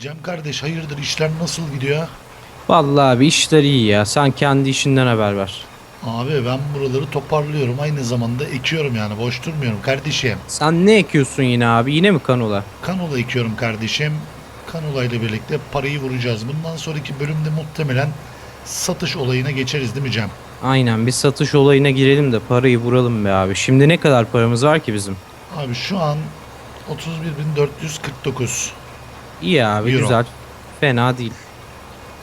Cem kardeş hayırdır işler nasıl gidiyor? Vallahi abi işler iyi ya. Sen kendi işinden haber ver. Abi ben buraları toparlıyorum aynı zamanda ekiyorum yani boş durmuyorum kardeşim. Sen ne ekiyorsun yine abi? Yine mi kanola? Kanola ekiyorum kardeşim. Kanola ile birlikte parayı vuracağız. Bundan sonraki bölümde muhtemelen satış olayına geçeriz değil mi Cem? Aynen bir satış olayına girelim de parayı vuralım be abi. Şimdi ne kadar paramız var ki bizim? Abi şu an 31.449. İyi abi Euro. güzel. Fena değil.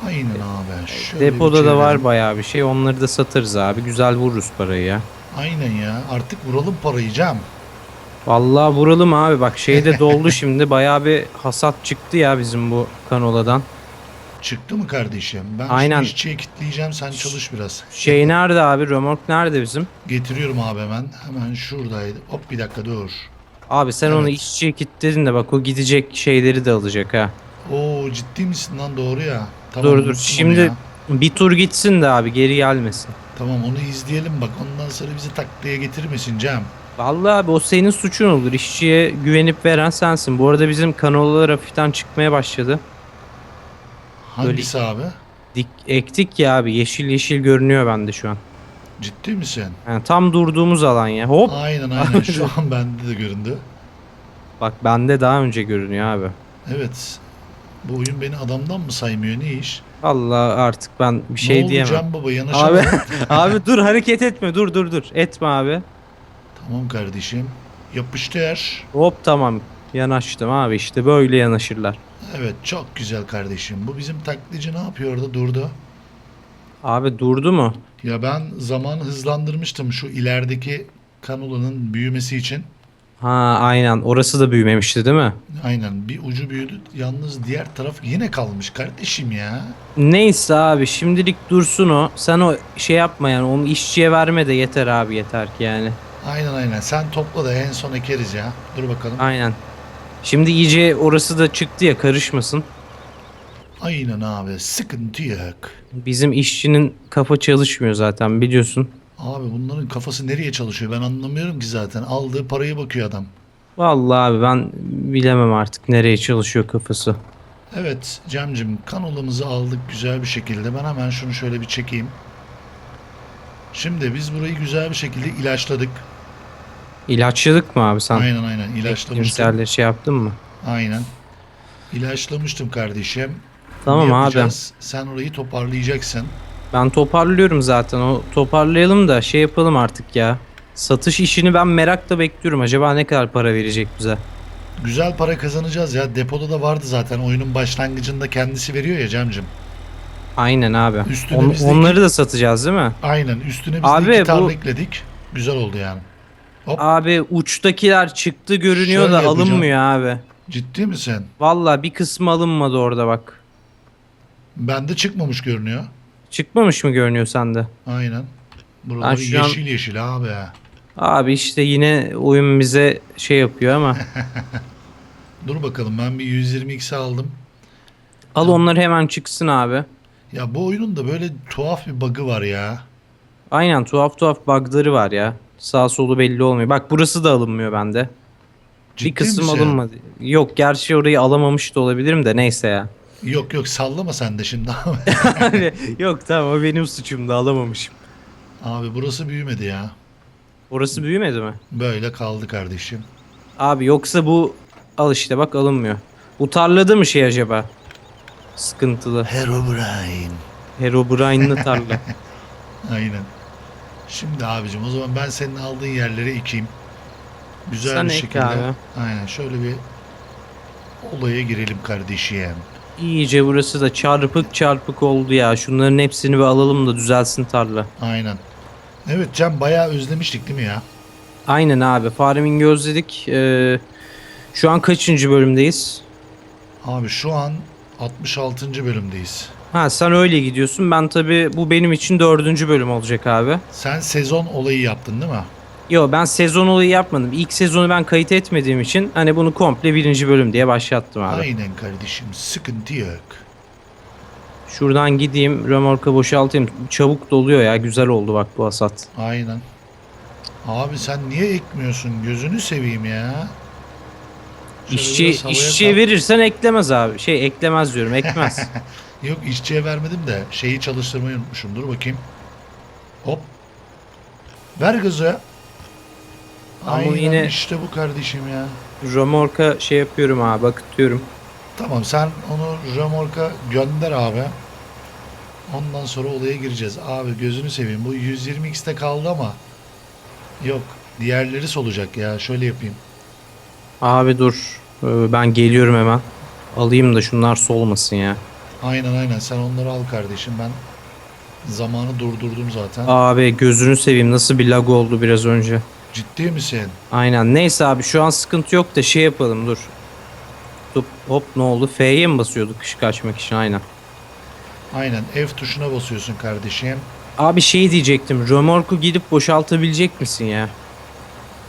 Aynen abi. Şöyle Depoda da var bayağı bir şey. Onları da satarız abi. Güzel vururuz parayı ya. Aynen ya. Artık vuralım parayı Cem. Vallahi vuralım abi. Bak şey de doldu şimdi. Bayağı bir hasat çıktı ya bizim bu kanoladan. Çıktı mı kardeşim? Ben Aynen. şu işçiye kitleyeceğim sen çalış biraz. Şey nerede abi? Römork nerede bizim? Getiriyorum abi hemen. Hemen şuradaydı. Hop bir dakika dur. Abi sen onu Evet. işçiye kilitledin de bak o gidecek şeyleri de alacak ha. Oo ciddi misin lan doğru ya. Tamam, dur dur onu şimdi ya. bir tur gitsin de abi geri gelmesin. Tamam onu izleyelim bak ondan sonra bizi taklaya getirmesin Cem. Vallahi abi o senin suçun olur. İşçiye güvenip veren sensin. Bu arada bizim kanallar hafiften çıkmaya başladı. Hangisi abi? Dik, ektik ya abi. Yeşil yeşil görünüyor bende şu an. Ciddi misin? Yani tam durduğumuz alan ya. Hop. Aynen aynen şu an bende de göründü. Bak bende daha önce görünüyor abi. Evet. Bu oyun beni adamdan mı saymıyor ne iş? Vallahi artık ben bir ne şey oldu diyemem. Cem baba yanaşamadım. Abi abi dur hareket etme. Dur dur dur. Etme abi. tamam kardeşim. Yapıştır. Hop tamam. Yanaştım abi işte böyle yanaşırlar. Evet çok güzel kardeşim. Bu bizim taklici ne yapıyor orada durdu. Abi durdu mu? Ya ben zaman hızlandırmıştım şu ilerideki kanolanın büyümesi için. Ha aynen orası da büyümemişti değil mi? Aynen bir ucu büyüdü. Yalnız diğer taraf yine kalmış kardeşim ya. Neyse abi şimdilik dursun o. Sen o şey yapma yani onu işçiye verme de yeter abi yeter ki yani. Aynen aynen. Sen topla da en son ekeriz ya. Dur bakalım. Aynen. Şimdi iyice orası da çıktı ya karışmasın. Aynen abi. Sıkıntı yok. Bizim işçinin kafa çalışmıyor zaten biliyorsun. Abi bunların kafası nereye çalışıyor ben anlamıyorum ki zaten. Aldığı paraya bakıyor adam. Vallahi abi ben bilemem artık nereye çalışıyor kafası. Evet Cemcim kanolamızı aldık güzel bir şekilde. Ben hemen şunu şöyle bir çekeyim. Şimdi biz burayı güzel bir şekilde ilaçladık. İlaçladık mı abi sen? Aynen aynen ilaçlamıştım. Şey yaptın mı? Aynen. İlaçlamıştım kardeşim. Tamam Ne abi. yapacağız? Sen orayı toparlayacaksın. Ben toparlıyorum zaten. O toparlayalım da şey yapalım artık ya. Satış işini ben merakla bekliyorum. Acaba ne kadar para verecek bize? Güzel para kazanacağız ya. Depoda da vardı zaten. Oyunun başlangıcında kendisi veriyor ya Cemcim. Aynen abi. Üstüne On- biz de onları da satacağız değil mi? Aynen. Üstüne biz Abi de iki bu- tarla ekledik. Güzel oldu yani. Hop. Abi uçtakiler çıktı görünüyor Şöyle da yapacağım. alınmıyor abi. Ciddi misin? Valla bir kısmı alınmadı orada bak. Bende çıkmamış görünüyor. Çıkmamış mı görünüyor sende? Aynen. Buraları şu an- yeşil yeşil abi. Abi işte yine oyun bize şey yapıyor ama. Dur bakalım ben bir 120x aldım. Al onları hemen çıksın abi. Ya bu oyunun da böyle tuhaf bir bug'ı var ya. Aynen tuhaf tuhaf bug'ları var ya. Sağ solu belli olmuyor. Bak burası da alınmıyor bende. Ciddi bir kısım misin? alınmadı. Yok gerçi orayı alamamış da olabilirim de neyse ya. Yok yok sallama sen de şimdi abi. Yok tamam o benim suçum da alamamışım. abi burası büyümedi ya. Orası büyümedi mi? Böyle kaldı kardeşim. Abi yoksa bu al işte bak alınmıyor. Bu tarlada mı şey acaba? Sıkıntılı. Herobrine. Herobrine'lı tarla. Aynen. Şimdi abicim o zaman ben senin aldığın yerleri ekeyim. Güzel Sen bir ek şekilde. abi. Aynen şöyle bir olaya girelim kardeşim. İyice burası da çarpık çarpık oldu ya. Şunların hepsini bir alalım da düzelsin tarla. Aynen. Evet Cem bayağı özlemiştik değil mi ya? Aynen abi. Farming'i özledik. Ee, şu an kaçıncı bölümdeyiz? Abi şu an 66. bölümdeyiz. Ha sen öyle gidiyorsun. Ben tabi bu benim için dördüncü bölüm olacak abi. Sen sezon olayı yaptın değil mi? Yo ben sezon olayı yapmadım. İlk sezonu ben kayıt etmediğim için hani bunu komple birinci bölüm diye başlattım abi. Aynen kardeşim sıkıntı yok. Şuradan gideyim römorka boşaltayım. Çabuk doluyor ya güzel oldu bak bu hasat. Aynen. Abi sen niye ekmiyorsun? Gözünü seveyim ya. Şöyle İşçi, biraz havaya işçiye kalk- verirsen eklemez abi. Şey eklemez diyorum ekmez. Yok işçiye vermedim de şeyi çalıştırmayı unutmuşum. Dur bakayım. Hop. Ver gazı. Ama Aynen yine- işte bu kardeşim ya. Romorka şey yapıyorum abi akıtıyorum. Tamam sen onu römorka gönder abi. Ondan sonra olaya gireceğiz. Abi gözünü seveyim. Bu 120x'te kaldı ama yok. Diğerleri solacak ya. Şöyle yapayım. Abi dur Ee, ben geliyorum hemen. Alayım da şunlar solmasın ya. Aynen aynen. Sen onları al kardeşim. Ben zamanı durdurdum zaten. Abi gözünü seveyim nasıl bir lag oldu biraz önce. Ciddi misin? Aynen neyse abi şu an sıkıntı yok da şey yapalım dur. Hop, hop ne oldu? F'ye mi basıyorduk ışık açmak için aynen. Aynen. F tuşuna basıyorsun kardeşim. Abi şey diyecektim. Römorku gidip boşaltabilecek misin ya?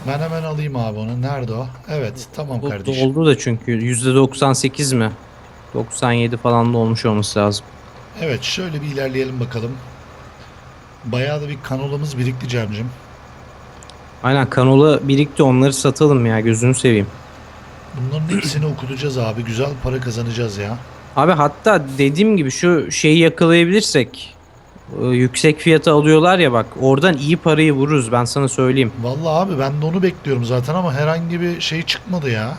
Ben hemen alayım abi onu. Nerede o? Evet. Tamam Bu kardeşim. doldu da çünkü %98 mi? 97 falan da olmuş olması lazım. Evet. Şöyle bir ilerleyelim bakalım. Bayağı da bir kanolamız birikti Cem'cim. Aynen kanola birikti onları satalım ya gözünü seveyim. Bunların hepsini okutacağız abi. Güzel para kazanacağız ya. Abi hatta dediğim gibi şu şeyi yakalayabilirsek e, yüksek fiyata alıyorlar ya bak oradan iyi parayı vururuz ben sana söyleyeyim. Vallahi abi ben de onu bekliyorum zaten ama herhangi bir şey çıkmadı ya.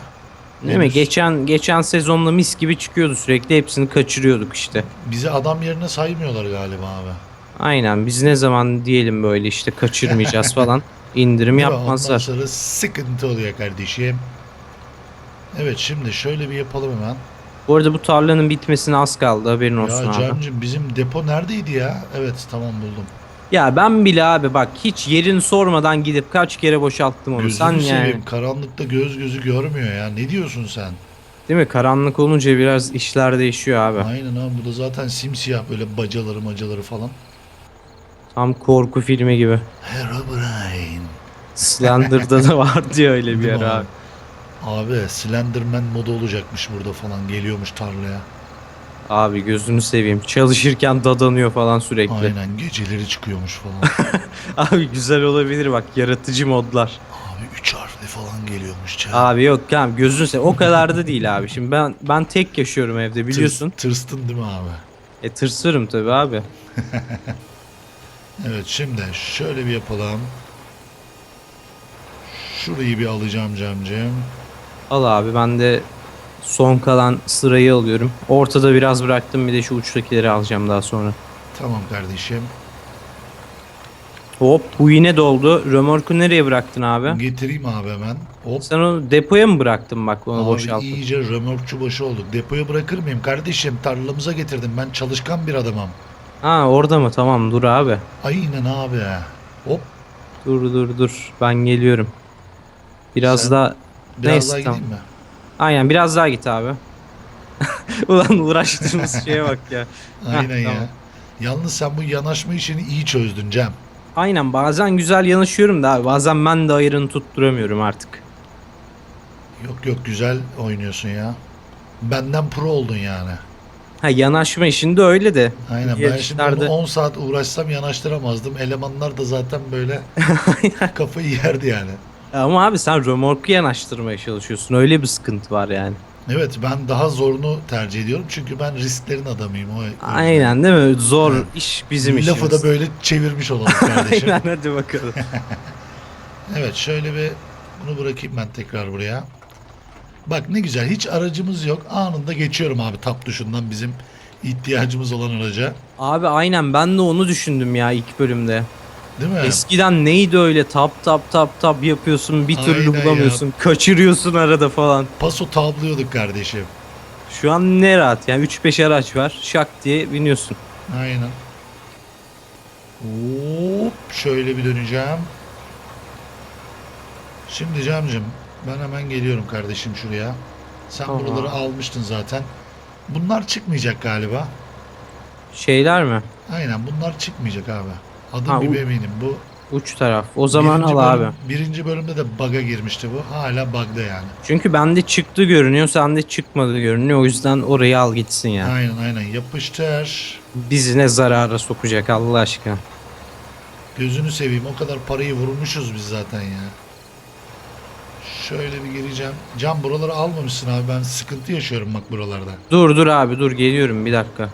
Değil mi? Henüz. Geçen geçen sezonda mis gibi çıkıyordu sürekli hepsini kaçırıyorduk işte. Bizi adam yerine saymıyorlar galiba abi. Aynen biz ne zaman diyelim böyle işte kaçırmayacağız falan indirim? Ondan yapmazlar. sonra sıkıntı oluyor kardeşim. Evet şimdi şöyle bir yapalım hemen. Bu arada bu tarlanın bitmesine az kaldı haberin olsun Ya abi. Cem'cim bizim depo neredeydi ya? Evet tamam buldum. Ya ben bile abi bak hiç yerini sormadan gidip kaç kere boşalttım onu. Gözünü Sen yani seveyim karanlıkta göz gözü görmüyor ya. Ne diyorsun sen? değil mi? Karanlık olunca biraz işler değişiyor abi. Aynen abi bu da zaten simsiyah böyle bacaları macaları falan. Tam korku filmi gibi. Herobrine. Slender'da da vardı ya öyle bir ara abi? abi. Slenderman modu olacakmış burada falan geliyormuş tarlaya. Abi gözünü seveyim. Çalışırken dadanıyor falan sürekli. Aynen geceleri çıkıyormuş falan. Abi güzel olabilir bak yaratıcı modlar. abi 3 harfli falan geliyormuş. Cem. Abi yok tamam gözünü seveyim. O kadar da değil abi. Şimdi ben ben tek yaşıyorum evde Tırs- biliyorsun. tırstın değil mi abi? E tırsırım tabii abi. Evet şimdi şöyle bir yapalım. Şurayı bir alacağım Cem'cim. Al abi ben de son kalan sırayı alıyorum. Ortada biraz bıraktım bir de şu uçtakileri alacağım daha sonra. Tamam kardeşim. Hop bu yine doldu. Römorku nereye bıraktın abi? Getireyim abi hemen. Hop. Sen onu depoya mı bıraktın bak onu Abi boşaltıp? iyice römorkçu başı olduk. Depoya bırakır mıyım kardeşim? Tarlamıza getirdim. Ben çalışkan bir adamım. Ha orada mı? Tamam dur abi. Aynen abi. Hop. Dur dur dur. Ben geliyorum. Biraz Sen- daha Biraz Neyse, daha gideyim mi? aynen biraz daha git abi. Ulan uğraştığımız şeye bak ya. Aynen Heh, ya. tamam. Yalnız sen bu yanaşma işini iyi çözdün Cem. Aynen bazen güzel yanaşıyorum da abi. Bazen ben de ayarını tutturamıyorum artık. Yok yok güzel oynuyorsun ya. Benden pro oldun yani. Ha yanaşma işinde öyle de. Aynen ben şimdi Yarışlarda- onu 10 saat uğraşsam yanaştıramazdım. Elemanlar da zaten böyle kafayı yerdi yani. Ama abi sen römorku yanaştırmaya çalışıyorsun. Öyle bir sıkıntı var yani. Evet ben daha zorunu tercih ediyorum çünkü ben risklerin adamıyım. O, yüzden. Aynen değil mi? Zor Evet. iş bizim Lafı işimiz. da böyle çevirmiş olalım kardeşim. Aynen hadi bakalım. evet şöyle bir bunu bırakayım ben tekrar buraya. Bak ne güzel hiç aracımız yok. Anında geçiyorum abi tap tuşundan bizim ihtiyacımız olan araca. abi aynen ben de onu düşündüm ya ilk bölümde. Değil mi? Eskiden neydi öyle tap tap tap tap yapıyorsun bir türlü Aynen ya. bulamıyorsun. Kaçırıyorsun arada falan. Paso tablıyorduk kardeşim. Şu an ne rahat yani 3-5 araç var şak diye biniyorsun. Aynen. Hop şöyle bir döneceğim. Şimdi Cem'cim ben hemen geliyorum kardeşim şuraya. Sen Tamam. buraları almıştın zaten. Bunlar çıkmayacak galiba. Şeyler mi? Aynen bunlar çıkmayacak abi. Adım Ha, gibi eminim. Bu Uç taraf. O zaman birinci al bölüm- abi. Birinci bölümde de bug'a girmişti bu. Hala bug'da yani. Çünkü bende çıktı görünüyor sende çıkmadı görünüyor. O yüzden orayı al gitsin ya. Aynen aynen yapıştır. Bizi ne zarara sokacak Allah aşkına. Gözünü seveyim o kadar parayı vurmuşuz biz zaten ya. Şöyle bir gireceğim. Cam buraları almamışsın abi. Ben sıkıntı yaşıyorum bak buralarda. Dur dur abi dur geliyorum bir dakika.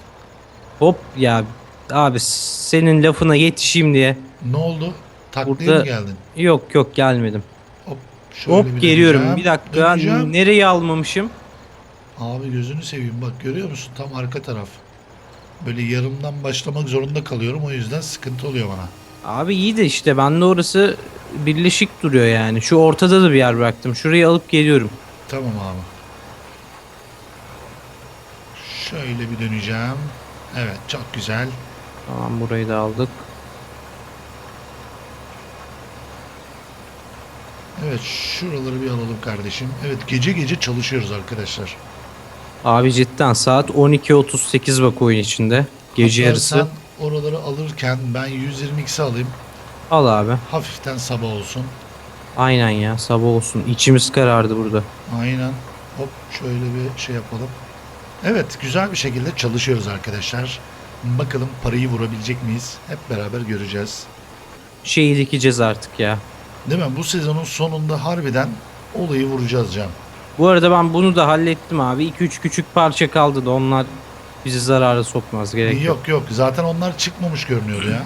Hop ya abi senin lafına yetişeyim diye. Ne oldu? Taklaya Burada- mı geldin? Yok yok gelmedim. Hop. şöyle Hop bir geliyorum döneceğim. bir dakika. Döneceğim. Nereyi almamışım? Abi gözünü seveyim bak görüyor musun? Tam arka taraf. Böyle yarımdan başlamak zorunda kalıyorum. O yüzden sıkıntı oluyor bana. Abi iyi de işte bende orası birleşik duruyor yani. Şu ortada da bir yer bıraktım. Şurayı alıp geliyorum. Tamam abi. Şöyle bir döneceğim. Evet çok güzel. Tamam burayı da aldık. Evet şuraları bir alalım kardeşim. Evet gece gece çalışıyoruz arkadaşlar. Abi cidden saat 12.38 bak oyun içinde. Gece Hatta yarısı. sen oraları alırken ben 120x'i alayım. Al abi. Hafiften sabah olsun. Aynen ya sabah olsun. İçimiz karardı burada. Aynen. Hop şöyle bir şey yapalım. Evet güzel bir şekilde çalışıyoruz arkadaşlar. Bakalım parayı vurabilecek miyiz? Hep beraber göreceğiz. Şeyi dikeceğiz artık ya. Değil mi? Bu sezonun sonunda harbiden olayı vuracağız Can. Bu arada ben bunu da hallettim abi. 2-3 küçük parça kaldı da onlar bizi zarara sokmaz gerek yok. Yok yok zaten onlar çıkmamış görünüyordu ya.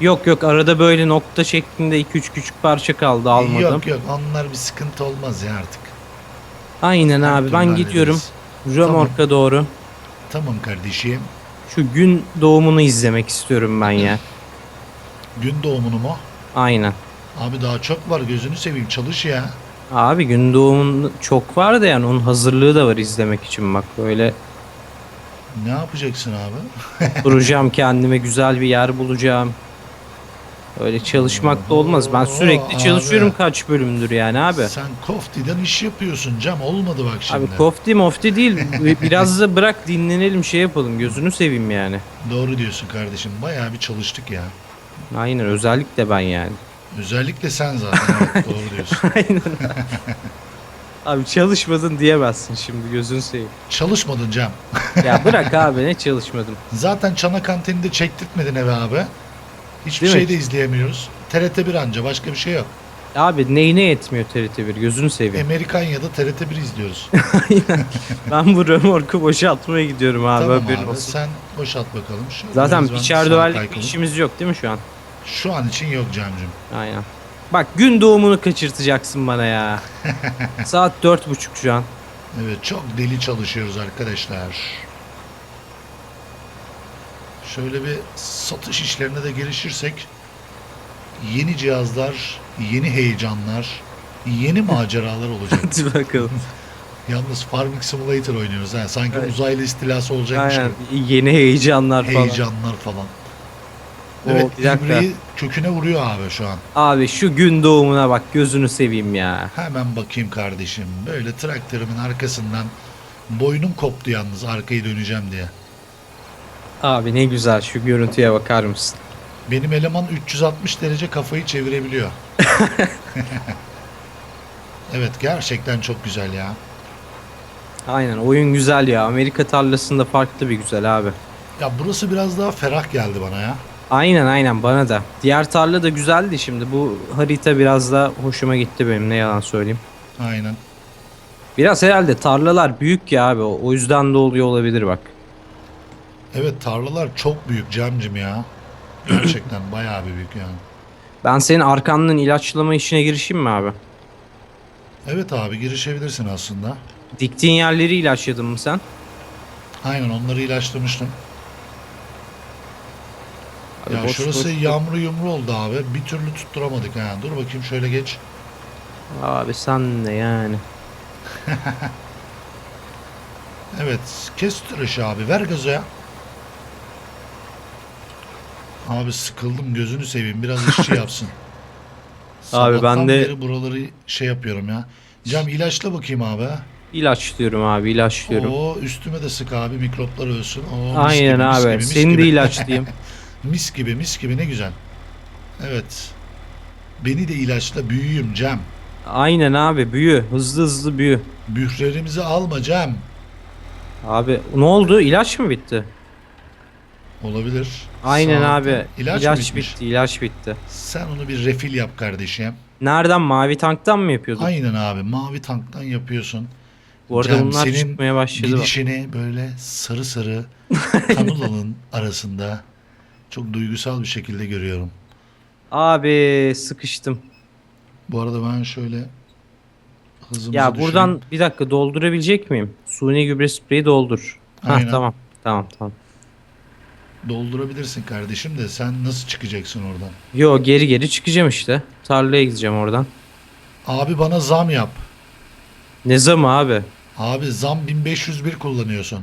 Yok yok arada böyle nokta şeklinde 2-3 küçük parça kaldı almadım. Yok yok onlar bir sıkıntı olmaz ya artık. Aynen Her abi ben gidiyorum. Römorka doğru. Tamam kardeşim. Şu gün doğumunu izlemek istiyorum ben ya. Gün doğumunu mu? Aynen. Abi daha çok var gözünü seveyim çalış ya. Abi gün doğumun çok var da yani onun hazırlığı da var izlemek için bak böyle Ne yapacaksın abi? duracağım kendime güzel bir yer bulacağım. Öyle çalışmak da olmaz. Ben Oo, sürekli çalışıyorum abi. kaç bölümdür yani abi. Sen koftiden iş yapıyorsun Cam olmadı bak şimdi. Abi kofti mofti değil. Biraz da bırak dinlenelim şey yapalım. Gözünü seveyim yani. Doğru diyorsun kardeşim bayağı bir çalıştık ya. Aynen özellikle ben yani. Özellikle sen zaten evet, doğru diyorsun. Aynen. abi çalışmadın diyemezsin şimdi gözünü seveyim. Çalışmadın Cam. Ya bırak abi ne çalışmadım. Zaten Çana kantininde çektirtmedin eve abi. Hiçbir Değil mi? şey de izleyemiyoruz. TRT 1 anca başka bir şey yok. Abi neyine yetmiyor TRT1 gözünü seveyim. Amerikan ya da TRT 1 izliyoruz. Ben bu römorku boşaltmaya gidiyorum abi tamam haberin abi olsun. sen boşalt bakalım. Şöyle Zaten biraz ben sağa döverlik bir işimiz yok değil mi şu an? Şu an için yok Camcım. Aynen. Bak gün doğumunu kaçırtacaksın bana ya. Saat dört buçuk şu an. Evet çok deli çalışıyoruz arkadaşlar. Şöyle bir satış işlerine de girişirsek yeni cihazlar, yeni heyecanlar, yeni maceralar olacak. Hadi bakalım. Yalnız Farming Simulator oynuyoruz ha. Sanki Evet. uzaylı istilası olacakmış Aynen. gibi. Yeni heyecanlar falan. Heyecanlar falan. O, Evet, bir dakika. ibreyi köküne vuruyor abi şu an. Abi şu gün doğumuna bak gözünü seveyim ya. Hemen bakayım kardeşim. Böyle traktörümün arkasından boynum koptu yalnız arkayı döneceğim diye. Abi ne güzel şu görüntüye bakar mısın? Benim eleman 360 derece kafayı çevirebiliyor. evet gerçekten çok güzel ya. Aynen oyun güzel ya. Amerika tarlasında farklı bir güzel abi. Ya burası biraz daha ferah geldi bana ya. Aynen aynen bana da. Diğer tarla da güzeldi şimdi. Bu harita biraz da hoşuma gitti benim ne yalan söyleyeyim. Aynen. Biraz herhalde tarlalar büyük ya abi. O o yüzden de oluyor olabilir bak. Evet tarlalar çok büyük Cemcim ya. Gerçekten bayağı bir büyük yani. Ben senin arkandan ilaçlama işine girişeyim mi abi? Evet abi girişebilirsin aslında. Diktiğin yerleri ilaçladın mı sen? Aynen onları ilaçlamıştım. Abi ya boş şurası boş- yağmuru yumru oldu abi. Bir türlü tutturamadık ha. Dur bakayım şöyle geç. Abi sen de yani. Evet. Kes tıraşı abi. Ver gazı ya. Abi sıkıldım gözünü seveyim. Biraz işçi yapsın. Abi ben Sabahtan de- beri buraları şey yapıyorum ya. Cam ilaçla bakayım abi. İlaçlıyorum abi ilaçlıyorum. Oo üstüme de sık abi mikroplar ölsün. Oo, mis Aynen gibi, mis abi. gibi, mis Seni de gibi. ilaçlayayım. Mis gibi mis gibi ne güzel. Evet. Beni de ilaçla büyüyüm Cem. Aynen abi büyü. Hızlı hızlı büyü. Bühlerimizi alma Cem. Abi ne oldu? İlaç mı bitti? Olabilir. Aynen Sağ abi. İlaç, İlaç, mı bitmiş? bitti. ilaç bitti. Sen onu bir refil yap kardeşim. Nereden mavi tanktan mı yapıyorduk? Aynen abi mavi tanktan yapıyorsun. Bu arada Cem, bunlar senin çıkmaya başladı. bak. Gidişini böyle sarı sarı kanolanın arasında çok duygusal bir şekilde görüyorum. Abi sıkıştım. Bu arada ben şöyle hızımızı Ya buradan düşüreyim. bir dakika doldurabilecek miyim? Suni gübre spreyi doldur. Hah Aynen. tamam. Tamam tamam. Doldurabilirsin kardeşim de sen nasıl çıkacaksın oradan? Yo geri geri çıkacağım işte. Tarlaya gideceğim oradan. Abi bana zam yap. Ne zamı abi? Abi zam 1501 kullanıyorsun.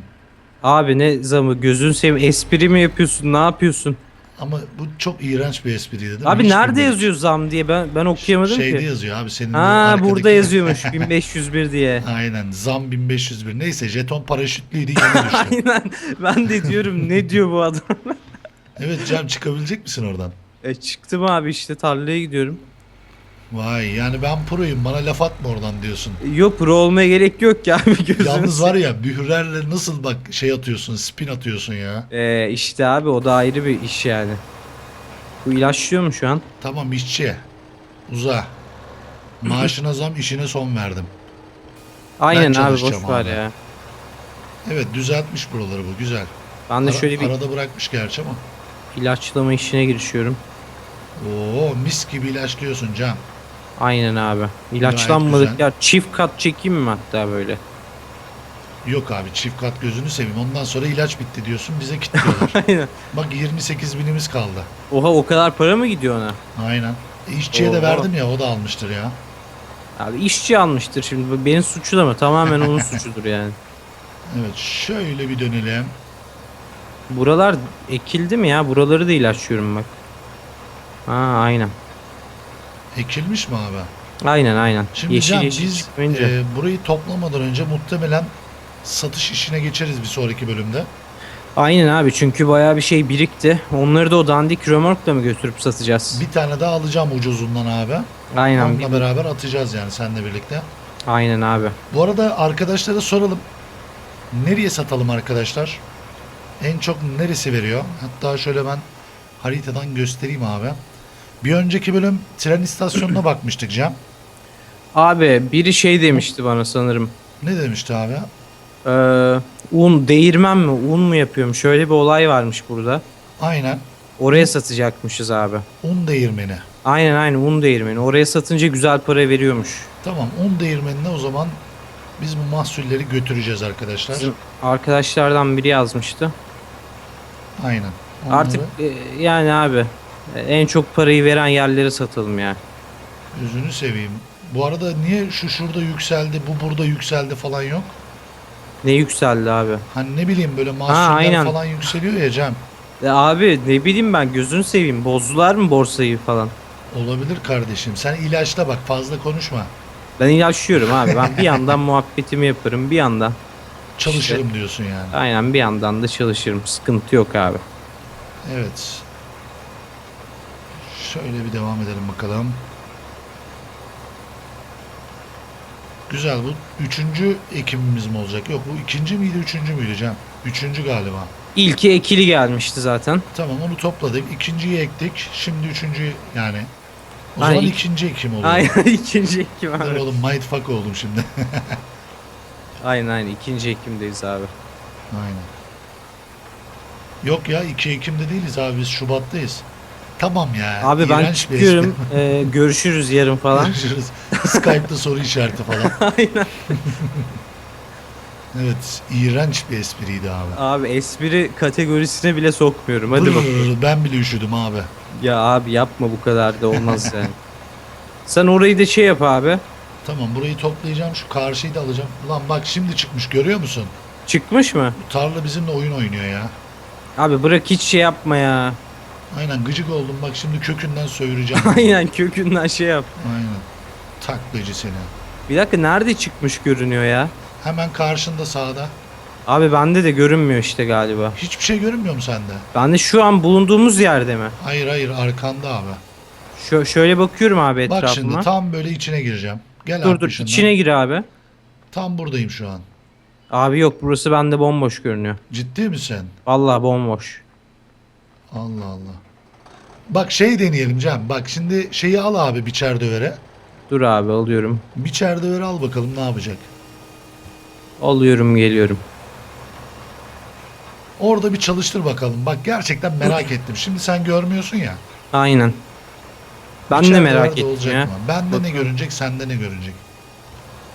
Abi ne zamı? Gözün seveyim. Espri mi yapıyorsun? Ne yapıyorsun? Ama bu çok iğrenç bir espriydi değil mi? Abi Hiç nerede yazıyor zam diye ben ben okuyamadım Şeyde ki. yazıyor abi senin bu Ha arkadaki- burada yazıyormuş 1501 diye. Aynen zam 1501. Neyse jeton paraşütlüydü yine düştü. Aynen. Ben de diyorum ne diyor bu adam? evet Cem çıkabilecek misin oradan? E çıktım abi işte tarlaya gidiyorum. Vay yani ben proyum bana laf atma oradan diyorsun. Yok pro olmaya gerek yok ya abi gözünü Yalnız var ya bühürlerle nasıl bak şey atıyorsun spin atıyorsun ya. Ee, işte abi o da ayrı bir iş yani. Bu ilaçlıyor mu şu an? Tamam işçi uza. Maaşına zam işine son verdim. Aynen abi boş çalışacağım ver abi. ya. Evet düzeltmiş buraları bu güzel. Ben de Ara- şöyle bir Arada bırakmış gerçi ama. ilaçlama işine girişiyorum. Oo mis gibi ilaçlıyorsun Cem. Aynen abi. İlaçlanmadık ya. Çift kat çekeyim mi hatta böyle? Yok abi çift kat gözünü seveyim. Ondan sonra ilaç bitti diyorsun bize kilitliyorlar. Aynen. Bak 28 binimiz kaldı. Oha o kadar para mı gidiyor ona? Aynen. E, işçiye de Oo. verdim ya o da almıştır ya. Abi işçi almıştır şimdi. Benim suçu da mı? Tamamen onun suçudur yani. Evet şöyle bir dönelim. Buralar ekildi mi ya? Buraları da ilaçlıyorum bak. Ha aynen. Ekilmiş mi abi? Aynen aynen. Şimdi yeşil Can yeşil biz çıkmayınca. e, burayı toplamadan önce muhtemelen satış işine geçeriz bir sonraki bölümde. Aynen abi çünkü bayağı bir şey birikti. Onları da o dandik römorkla mı götürüp satacağız? Bir tane daha alacağım ucuzundan abi. Aynen. Onunla beraber atacağız yani seninle birlikte. Aynen abi. Bu arada arkadaşlara soralım. Nereye satalım arkadaşlar? En çok neresi veriyor? Hatta şöyle ben haritadan göstereyim abi. Bir önceki bölüm tren istasyonuna bakmıştık Cem. Abi biri şey demişti bana sanırım. Ne demişti abi? Ee, un değirmen mi? Un mu yapıyorum? Şöyle bir olay varmış burada. Aynen. Oraya satacakmışız abi. Un değirmeni. Aynen aynen un değirmeni. Oraya satınca güzel para veriyormuş. Tamam un değirmenine o zaman biz bu mahsulleri götüreceğiz arkadaşlar. Bizim arkadaşlardan biri yazmıştı. Aynen. Onları Artık e, yani abi en çok parayı veren yerlere satalım ya. gözünü seveyim. Bu arada niye şu şurada yükseldi, bu burada yükseldi falan yok? Ne yükseldi abi? Hani ne bileyim böyle mahsuller aynen. falan yükseliyor ya Cem. E, abi ne bileyim ben gözünü seveyim. Bozdular mı borsayı falan? Olabilir kardeşim. Sen ilaçla bak fazla konuşma. Ben ilaçlıyorum abi. Ben bir yandan muhabbetimi yaparım. Bir yandan. Çalışırım diyorsun yani. Aynen bir yandan da çalışırım. Sıkıntı yok abi. Evet. Şöyle bir devam edelim bakalım. Güzel bu üçüncü ekimimiz mi olacak? Yok bu ikinci miydi üçüncü müydü Cem? Üçüncü galiba. İlki ekili gelmişti zaten. Tamam onu topladık. İkinciyi ektik. Şimdi üçüncü yani. O Aynen, zaman ik- ikinci ekim oluyor. Aynen ikinci Ekim Dur abi. oğlum mindfuck oldum şimdi. Aynen aynen ikinci Ekim'deyiz abi. Aynen. Yok ya 2 Ekim'de değiliz abi biz Şubat'tayız. Tamam ya. Abi ben iğrenç bir çıkıyorum. e, görüşürüz yarın falan. Görüşürüz. Skype'da soru işareti falan. aynen. Evet, iğrenç bir espriydi abi. Abi espri kategorisine bile sokmuyorum. Hadi Brr, bakalım. Ben bile üşüdüm abi. Ya abi yapma bu kadar da olmaz yani. Sen orayı da şey yap abi. Tamam burayı toplayacağım şu karşıyı da alacağım. Ulan bak şimdi çıkmış görüyor musun? Çıkmış mı? Bu tarla bizimle oyun oynuyor ya. Abi bırak hiç şey yapma ya. Aynen gıcık oldum bak şimdi kökünden söğüreceğim. Aynen kökünden şey yap. Aynen. Taklacı seni. Bir dakika nerede çıkmış görünüyor ya? Hemen karşında sağda. Abi bende de görünmüyor işte galiba. Hiçbir şey görünmüyor mu sende? Bende şu an bulunduğumuz yerde mi? Hayır hayır arkanda abi. Şö- şöyle bakıyorum abi Bak etrafıma. şimdi tam böyle içine gireceğim. Gel dur abi dur peşinden. içine gir abi. Tam buradayım şu an. Abi yok burası bende bomboş görünüyor. Ciddi misin? Vallahi bomboş. Allah Allah. Bak şey deneyelim Cem. Bak şimdi şeyi al abi biçer dövere. Dur abi alıyorum. Biçer dövere al bakalım ne yapacak. Alıyorum geliyorum. Orada bir çalıştır bakalım. Bak gerçekten merak ettim. Şimdi sen görmüyorsun ya. Aynen. Ben de merak ettim olacak ya. mı? Bende ne görünecek, sende ne görünecek?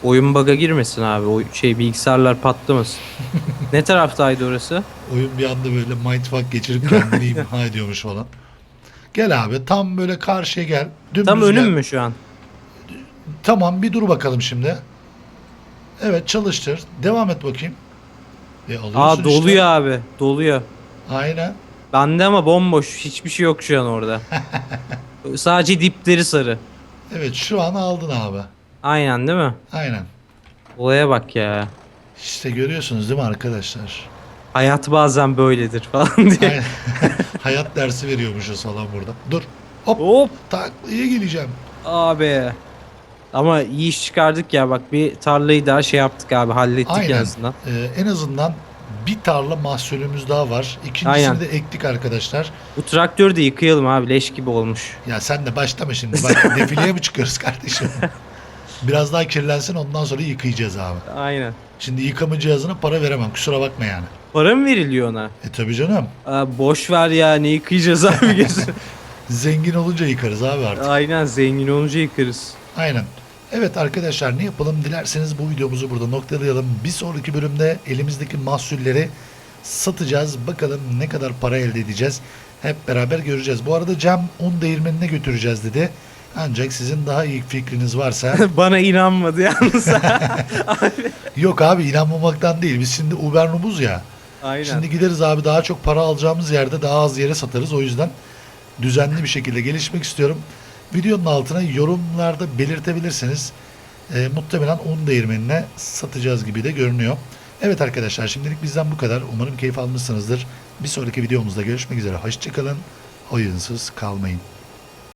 Oyun bug'a girmesin abi. O şey bilgisayarlar patlamasın. ne taraftaydı orası? Oyun bir anda böyle mindfuck geçirip kendini imha ediyormuş falan. Gel abi tam böyle karşıya gel. Dümdüz Tam önüm gel. mü şu an? Tamam bir dur bakalım şimdi. Evet çalıştır. Devam et bakayım. E, alıyorsun Aa işte. doluyor abi. Doluyor. Aynen. Bende ama bomboş. Hiçbir şey yok şu an orada. Sadece dipleri sarı. Evet şu an aldın abi. Aynen değil mi? Aynen. Olaya bak ya. İşte görüyorsunuz değil mi arkadaşlar? Hayat bazen böyledir falan diye. Aynen. Hayat dersi veriyormuşuz falan burada. Dur. Hop. Hop Taklaya geleceğim. abi. Ama iyi iş çıkardık ya bak bir tarlayı daha şey yaptık abi hallettik en Aynen. azından. Ee, en azından bir tarla mahsulümüz daha var. İkincisini Aynen. de ektik arkadaşlar. Bu traktörü de yıkayalım abi leş gibi olmuş. Ya sen de başlama şimdi. Bak defileye mi çıkıyoruz kardeşim? Biraz daha kirlensin ondan sonra yıkayacağız abi. Aynen. Şimdi yıkama cihazına para veremem. Kusura bakma yani. Para mı veriliyor ona? E tabi canım. Aa, boş ver ya ne yıkayacağız abi gözü. Zengin olunca yıkarız abi artık. Aynen zengin olunca yıkarız. Aynen. Evet arkadaşlar ne yapalım dilerseniz bu videomuzu burada noktalayalım. Bir sonraki bölümde elimizdeki mahsulleri satacağız. Bakalım ne kadar para elde edeceğiz. Hep beraber göreceğiz. Bu arada Cem un değirmenine götüreceğiz dedi. Ancak sizin daha iyi fikriniz varsa Bana inanmadı yalnız. yok abi inanmamaktan değil. Biz şimdi Uber Nubuz ya. Aynen. Şimdi gideriz abi daha çok para alacağımız yerde daha az yere satarız. O yüzden düzenli bir şekilde gelişmek istiyorum. Videonun altına yorumlarda belirtebilirsiniz. Ee, muhtemelen un değirmenine satacağız gibi de görünüyor. Evet arkadaşlar şimdilik bizden bu kadar. Umarım keyif almışsınızdır. Bir sonraki videomuzda görüşmek üzere. Hoşçakalın. Oyunsuz kalmayın.